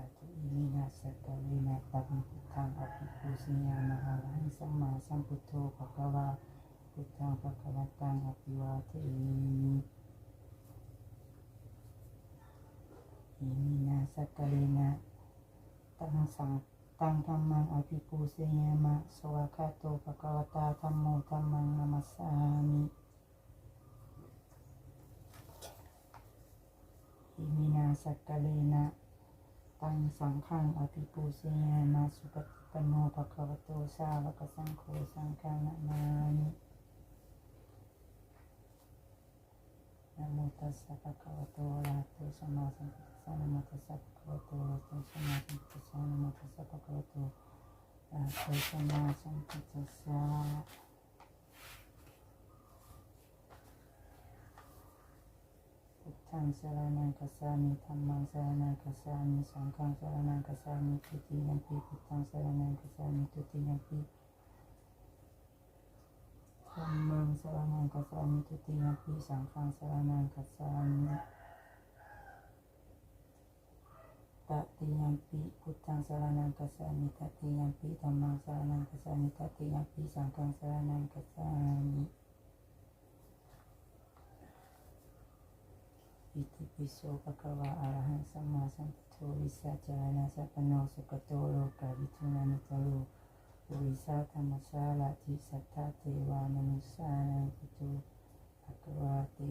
าธุอิมินาสกะเวนะตังพุทธังอภิปูชนียามะอะระหังสัมม ตังสังขังอภิปูเสยมาสุปฏิปโนภะคะวโตสาวกสังโฆสังฆานามานินะโมตัสสะภะคะวะโตอะระหะโตสัมมาสัมพุทธัสสะนะโมตัสสะภะคะวะโตอะระหะโตสัมมาสัมพุทธัสสะนะโมตัสสะภะคะวะโตอะระหะโตสัมมาสัมพุทธัสสะ พุ ทธังสรณังคัสสามิธัมมังสรณังคัสสามิสังฆังสรณังคัสสามิทุติยัมปิพุทธังสรณังคัสสามิทุติยัมปิธัมมังสรณังคัสสามิทุติยัมปิสังฆังสรณังคัสสามิตติยัมปิพุทธังสรณังคัสสามิตติยัมปิธัมมังสรณังคัสสามิตติยัมปิสังฆังสรณังคัสสามิ อิโสภะคะวะอะระหังสัมมาสัมพุทโธวิสาจารณะสัพโนสุขโตโลกาวิทุนานุตโลปุริสาธรรมชาลาทิสัทธาเทวามนุสสานังพุทโธภะคะวะติ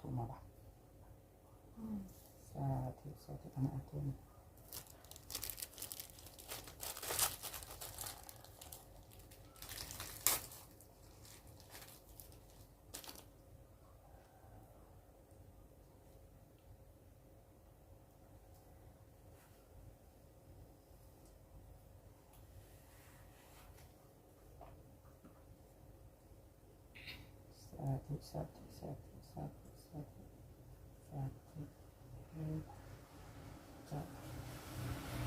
ถูกมาปะสาธุสาธุอนาทุน สา ธุสาธุสาธุสาธุสาธุสาธุจะ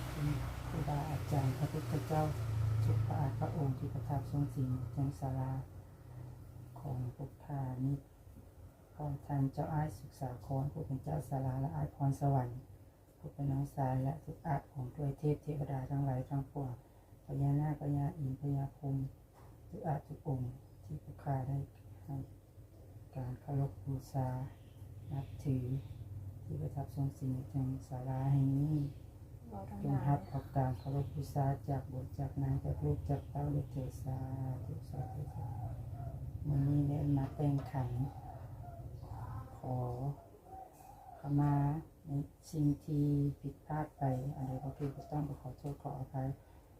เป็นครูบาอาจารย์พระพุทธเจ้าทุกพระอาพระองค์ที่ประทับทรงสิงยังศาลาของพุทธานิพร้อมทานเจ้าอ้ายศึกษาคอนผู้เป็นเจ้าศาลาและอ้ายพรสวรรค์ผู้เป็นน้องสายและทุกอาของด้วยเทพเทวดาทั้งหลายทั้งปวงพญานาคพญาอินทร์พญาพรหมทุกอาจทุกองค์ที่ผู้ข้าได้ให้ การเคารพบูชา นับถือ ที่ประทับทรงสิงจังศาลาแห่งนี้เราทั้งจหงลารับยเอาการเคารพบูชาจากบทจากนางจากลูกจากเต้าด้วยเถิดสาธุสาธุสาธุวันนี้ได้มาแต่งขันขอขมาในสิ่งที่ผิดพลาดไปอะไรก็คือก็ต้องขอโทษขออภัย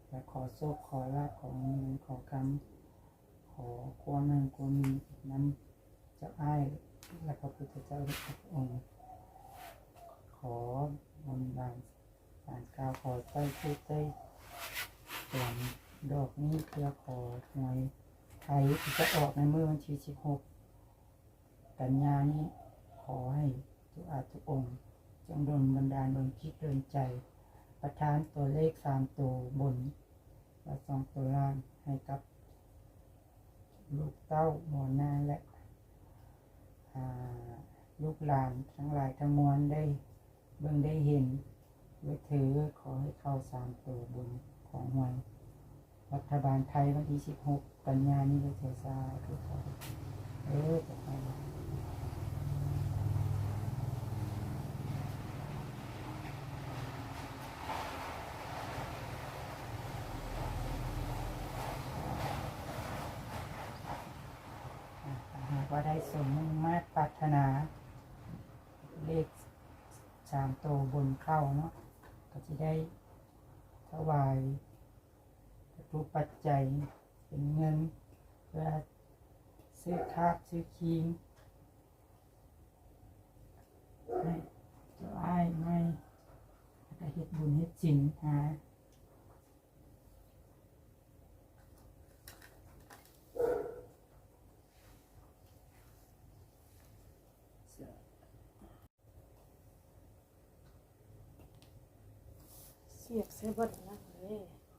และขอโชคขอลาภขอเงินขอกรรมขอความนั่งความมีน้ำ เจ้าอ้ายและพระพุทธเจ้าทุกองค์ ขอบนบานสารกล่าวขอใต้ชุดใต้ส่วนดอกนี้เพื่อขอหวยไทยจะออกในเมื่อวันที่16กันยานี้ขอให้ทุกอาทุกองค์ จงดลบันดาลดลคิดดลใจ ประทานตัวเลขสามตัวบนและสองตัวล่างให้กับ ลูกเต้าหมอนาและ ลูกหลานทั้งหลายทั้งมวลได้เบิ่งได้เห็นไว้ถือขอให้เข้าสามตัวบนของหวยรัฐบาลไทยวันที่สิบหกกันยานี้ด้วยเถอซาทุกคนเออจะไปอะหากว่าได้สมมุ่งมาตรปรารถนา เลข สามตัวบนเข้าเนาะก็จะได้ถวายรูปปัจจัยเป็นเงินเพื่อซื้อคาบซื้อคีมให้เจ้าอ้ายไม่แล้ก็เฮ็ดบุญเฮ็ดสินหา สปียกใส่บดนะเด้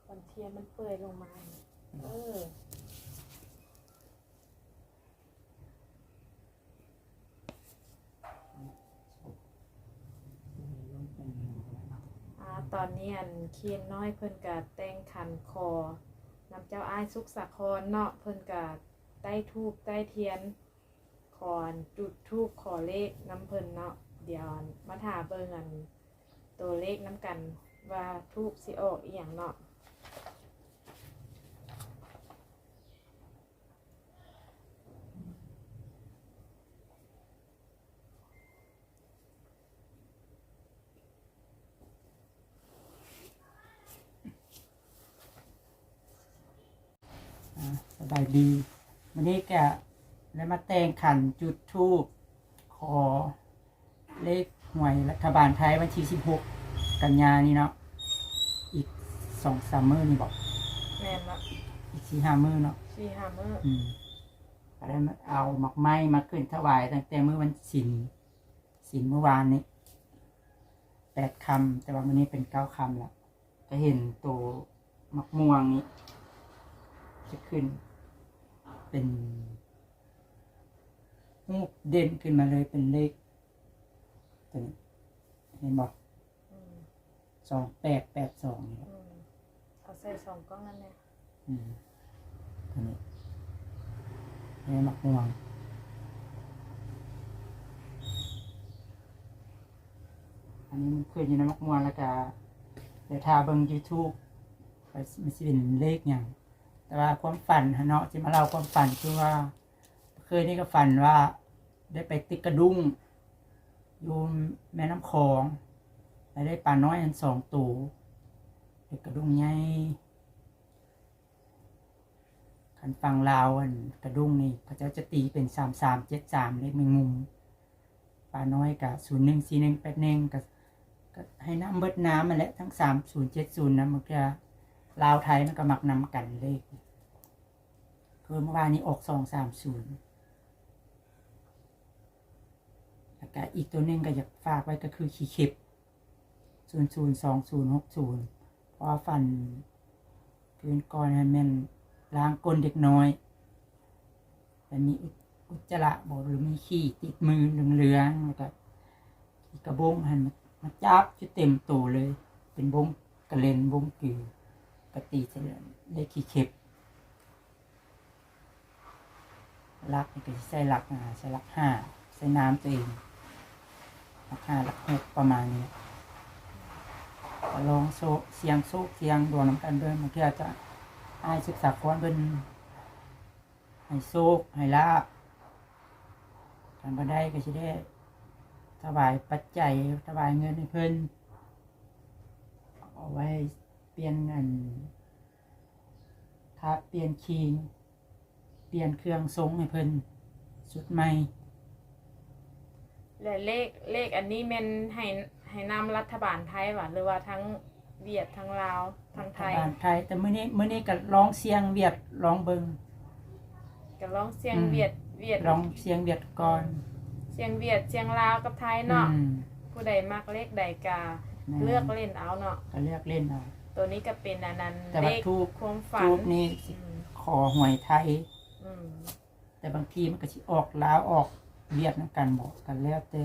วันเทียนมันเปื่อยลงมา เอออ่าตอนนี้อันเคียนน้อยเพิ่นกะแต่งขันคอน้ำเจ้าอ้ายสุกสาครเนาะเพิ่นกะใต้ทูบใต้เทียนขอนจุดทูบขอเลขน้ำเพิ่นเนาะเดี๋ยวมาถาเบิ่งอันตัวเลขน้ำกัน ว่าทูบสิออกอีหยังเนาะสบายดีวันนี้แกได้มาแต่งขันจุดทูบขอเลขหวยรัฐบาลไทยวันที่สิบหกกันยานี่เนาะ สองสามมื้อนี่บอกแม่นละอีกสี่ห้ามื้อเนาะสี่ห้ามื้ออืมก็ได้มาเอาหมักไม้มาขึ้นถวายตั้งแต่มื้อวันศิลศิลเมื่อวานนี้แปดคำแต่ว่าวันนี้เป็นเก้าคำแล้วจะเห็นตัวหมักม่วงนี้ จะขึ้น เป็นรูปเด่นขึ้นมาเลยเป็นเลขตัวนี้เห็นบอกอืมสองแปดแปดสองนี่ ใส่สองกล้องนั่นแหละอืมตัวนี้นี่หมักม่วงอันนี้มันขึ้นอยู่ในหมักม่วงแล้วก็เดี๋ยวทาเบิ่ง YouTube ไปมันสิเป็นเลขอย่างแต่ว่าความฝันฮะเนาะที่มาเล่าความฝันคือว่า เคยนี่ก็ฝันว่า ได้ไปติดกระดุ้งอยู่แม่น้ำคลองแล้วได้ปลาน้อยอันสองตัว เด็กกระดุงใหญ่คันฟังลาวอันกระดุงนี่พระเจ้าจะตีเป็นสามสามเจ็ดสามเลขแมงมุมปลาน้อยกับศูนย์หนึ่งสี่หนึ่งแปดหนึ่งกับก็ให้น้ำเบิดน้ำมาแหละทั้งสามศูนย์เจ็ดศูนย์นะมันก็ลาวไทยมันก็มักนำกันเลขคือเมื่อวานนี้ออกสองสามศูนย์แล้วก็อีกตัวหนึ่งก็อยากฝากไว้ก็คือขีเข็บศูนย์ศูนย์สองศูนย์หกศูนย์ พราะว่าฟันคืนก่อนนั้นแม่นล้างก้นเด็กน้อยแต่มีอุจอุจจาระบอกหรือมีขี้ติดมือเหลืองๆแล้วก็ขี้กระบงหันมามาจับจะเต็มตัวเลย เป็นบงกระเลนบงกือกระตีเสร็จแล้วได้ขี้เข็บลักนี่ก็ใส่ลักอ่าใส่ลักห้าใส่น้ำตัวเองลักห้าลักหกประมาณนี้ ลองโซเสียงโซกเสียงดวงน้ำกันเบิ่งมันก็อาจจะอายศึกษาคอนเป็นให้โซกให้ลาบกันบ่ได้ก็สิได้ถวายปัจจัยถวายเงินให้เพิ่นเอาไว้เปลี่ยนอันถ้าเปลี่ยนคิงเปลี่ยนเครื่องทรงให้เพิ่นสุดใหม่และเลขเลขอันนี้แม่นให้ ให้นำรัฐบาลไทยว่ะหรือว่าทั้งเวียดทั้งลาวทั้งไทย บ้านไทย แต่มื้อนี้มื้อนี้ก็ร้องเสียงเวียดร้องเบิง ก็ร้องเสียงอืม เวียดเวียดร้องเสียงเวียดก่อนเสียงเวียดเสียงลาวกับไทยเนาะอืมผู้ใดมักเลขใดกาแม่เลือกเล่นเอาเนาะก็เลือกเล่นเอา ตัวนี้ก็เป็นอันนั้นแต่เลว่าขทูบความฝันทูบนี่อืมขอหวยไทย อืมแต่บางทีมันก็สิออกลาวออกเวียดนำกันบอกกันแล้วแต่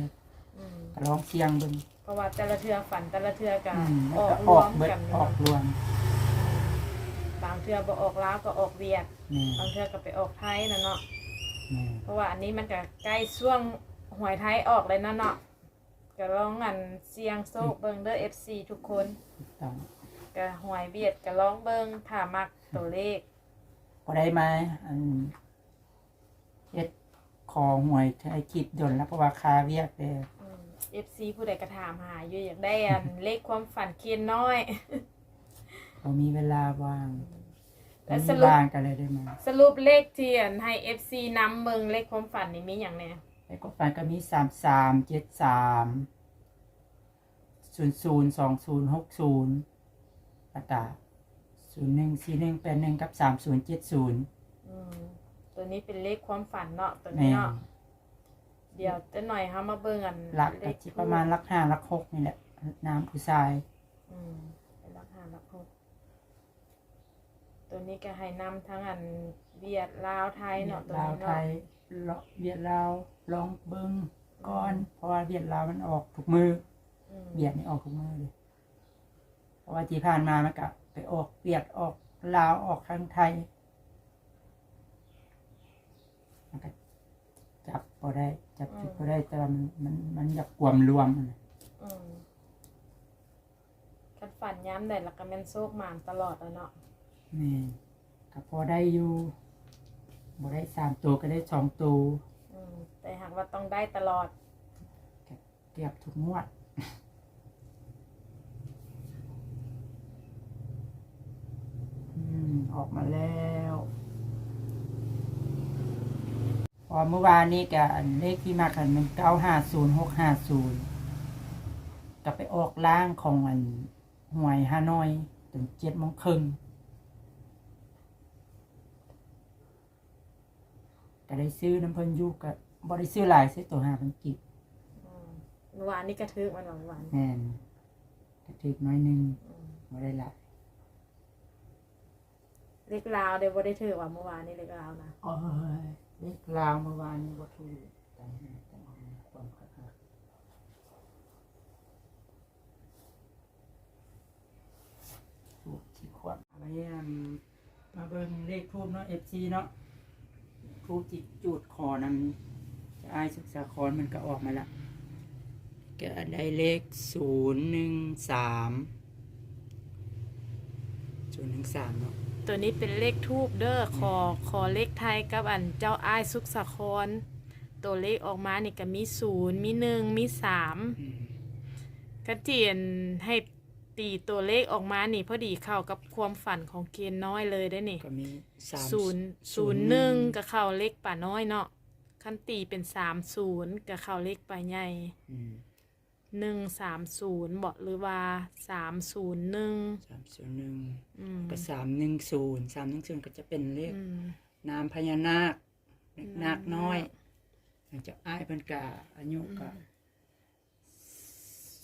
อืมก็ร้องเสียงเบิ่ง เพราะว่าแต่ละเทือฝันแต่ละเทือกัอืมอแล้วอกก็รอวอกมเบิดกันอเนาะอกรวมบางเทือบ่ออกลาวก็ออกเวียดนี่บางเทือก็ไปออกไทยนะเนาะนี่เพราะว่าอันนี้มันก็ใกล้ช่วงหวยไทยออกเลยนะเนาะก็ลองอันเสียงโซกเบิงเด้อ FC ทุกคนถูกต้องก็หวยเวียดก็ลองเบิงถ้ามักตัวเลขพอได้มาอันเฮ็ดขอหวยให้คลิปดนแล้วเพราะว่าคาเวียดเด้อื ม FC ผู้ใดก็ถามหาอยู่อยากได้อันเลขความฝันเคียนน้อยเรามีเวลาว่างและมีสรุป ว่างกันเลยได้มาสรุปเลขที่อันให้ FC นำเบิงเลขความฝันนี่มีอย่างแน่ไอ้ก็ฝันก็มีสามสามเจ็ดสามศูนย์ศูนย์สองศูนย์หกศูนย์แล้วก็ศูนย์หนึ่งสี่หนึ่งแปดหนึ่งกับสามศูนย์เจ็ดศูนย์ อืมตัวนี้เป็นเลขความฝันเนาะตัวแม่นี้เนาะ เดี๋ยวจะหน่อยเฮามาเบิ่งอันหลักเลก็ขที่ประมาณหลักห้าหลักหกนี่แหละ น้ำผู้ชาย อืมเป็นหลักหลักหกตัวนี้ก็ให้นำทั้งอันเวียดลาวไทยเนาะตัวลาวนี้ไทเนาะยเลาะเวียดลาวลองเบิ่งก่อน เพราะว่าเวียดลาวมันออกทุกมืออืมเวียดนี่ออกทุกมือเลย เพราะว่าที่ผ่านมามันก็ไปออกเวียดออกลาวออกทางไทยมันก็จั บพอได้ จับจุดพอได้ แต่ว่ามันมันมันอยากกวมรวมอะนะอืมคันฝันย้ำได้แล้วก็แม่นโซกหมานตลอดแล้วเนาะนี่ก็พอได้อยู่บ่ได้สามตัวก็ได้สองตัวอืมแต่หากว่าต้องได้ตลอด เกือบทุกงวดอืมออกมาแล้ว พ อเมื่อวานนี้กับเลขที่มากันมันเก้าห้าศูนย์หกห้าศูนย์กลับไปออกล่างของอันหวยฮานอยถึงเจ็ดโมงครึ่งก็ได้ซื้อน้ำเพิ่นอยุกับบริซื้อหลายซื้อตัวห้าพันกิบอืมเมื่อวานนี้กระทึกมันหวานหวานแม่นกระถึกน้อยหนึงๆอืมไม่ได้หลายเล็กลาวเดี๋ยวบ่ได้ถือว่าเมื่อวานนี้เล็กลาวนะโอ้ย เลขลาวเมื่อวานนี้บ่ถูกแต่แต่ความคักคักถูกที่ขวดอะไรอะมาเบิ่งเลขทูบเนาะ FC เนาะทูบจิตจูดคอนั้นจะอายศึกษาคอนมันก็ออกมาละก็ได้เลขศูนย์หนึ่งสามศูนย์หนึ่งสามเนาะ ตัวนี้เป็นเลขทูบเด้อขอขอเลขไทยกับอันเจ้าอ้ายสุขสาคร ตัวเลขออกมานี่ก็มีศูนย์มีหนึ่งมีสามอืมกระเจียนให้ตีตัวเลขออกมานี่พอดีเข้ากับความฝันของเกณฑ์น้อยเลยได้นี่ก็มีสามศูนย์ศูนย์หนึ่งกับเข้าเลขป่าน้อยเนาะคันตีเป็นสามศูนย์กับเข้าเลขป่าใหญ่อืม หนึ่งสามศูนย์บอกหรือว่าสามศูนย์หนึ่งสามศูนย์หนึ่งอืมก็สามหนึ่งศูนย์สามหนึ่งศูนย์ก็จะเป็นเลขอืมนามพญานาคเลขนาคน้อยนาคเจะอ้ายเป็นกาอายุก็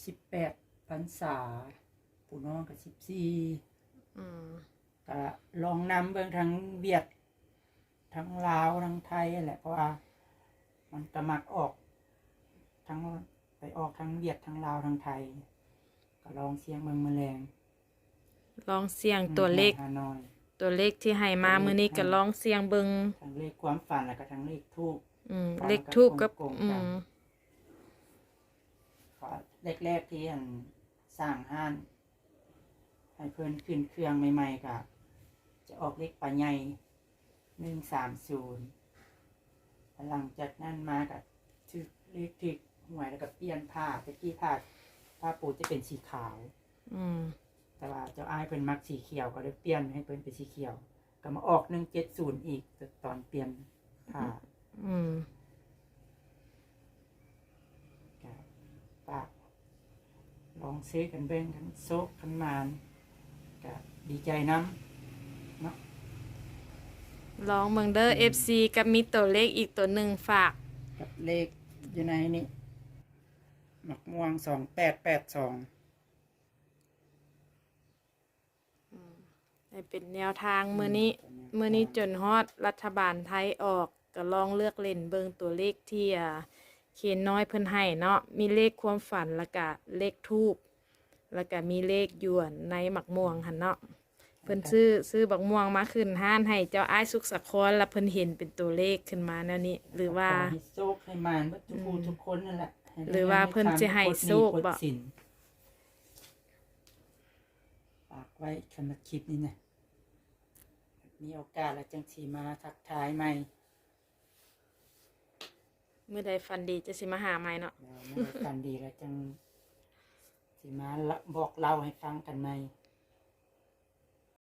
สิบแปดพรรษาปู่น้องก็สิบสี่อืมก็ลองนำเบิ่งทั้งเวียด ทั้งลาวทั้งไทยแหละเพราะว่า มันก็มักออก ทั้ง ไปออกทั้งเวียดทั้งลาวทั้งไทย ก็ลองเสียงเบิ่งแมลงลองเสี่ยงตัวเลข ฮานอย ตัวเลขที่ให้มามื้อนี้ก็ลองเสี่ยงเบิงทั้งเลขความฝันแล้วก็ทั้งเลขทูบ อืมฟังเลขทูบกับกับกงๆอืกันมเพราะแรกๆที่อันสร้างห้านให้เพื่อนขึ้นเครื่องใหม่ๆก็จะออกเลขปลาใหญ่หนึ่งสามศูนย์หลังจากนั้นมากับชื่อเลขที่ หวยแล้วก็เปลี่ยนผ้าตะกี้ผ้าผ้าปูจะเป็นสีขาว อืม แต่ว่าเจ้าอ้ายเป็นมักสีเขียวก็เลยเปลี่ยนให้เป็นเป็นสีเขียว ก็มาออกหนึ่งเจ็ดศูนย์อีกตอนเปลี่ยนผ้าอืมก็ปากลองซื้อกันเบ้งกันโซกกันมานก็ดีใจน้ำเนาะลองเบิงเด้อ FC กับมีตัวเลขอีกตัวหนึ่งฝากกับเลขอยู่ในนี้ หมักม่วงสองแปดแปดสองให้เป็นแนวทางมื้อนี้มื้อนี้จนฮอดรัฐบาลไทยออกก็ลองเลือกเล่นเบิงตัวเลขที่อ่าเขียนน้อยเพิ่นให้เนาะมีเลขความฝันแล้วก็เลขทูบแล้วก็มีเลขหยวนในหมักม่วงหั่นเนาะเพิ่นซื้อซื้อบักม่วงมาขึ้นห้านให้เจ้าอ้ายสุขสะครแล้วเพิ่นเห็นเป็นตัวเลขขึ้นมาแนวนี้ หรือว่าขอให้โซกให้มานเบิดทุกผู้ทุกคนนั่นแหละให้ได้หรือว่าเพิ่นจะให้โชคบ่กดสินฝากไว้สำหรับคลิปนี้นะมีโอกาสแล้วจังสีมาทักทายใหม่เมื่อใดฟันดีจะสิมาหาใหม่เนาะแล้วเมื่อกันดีแล้วจังสีมาละบอกเล่าให้ฟังกันใหม่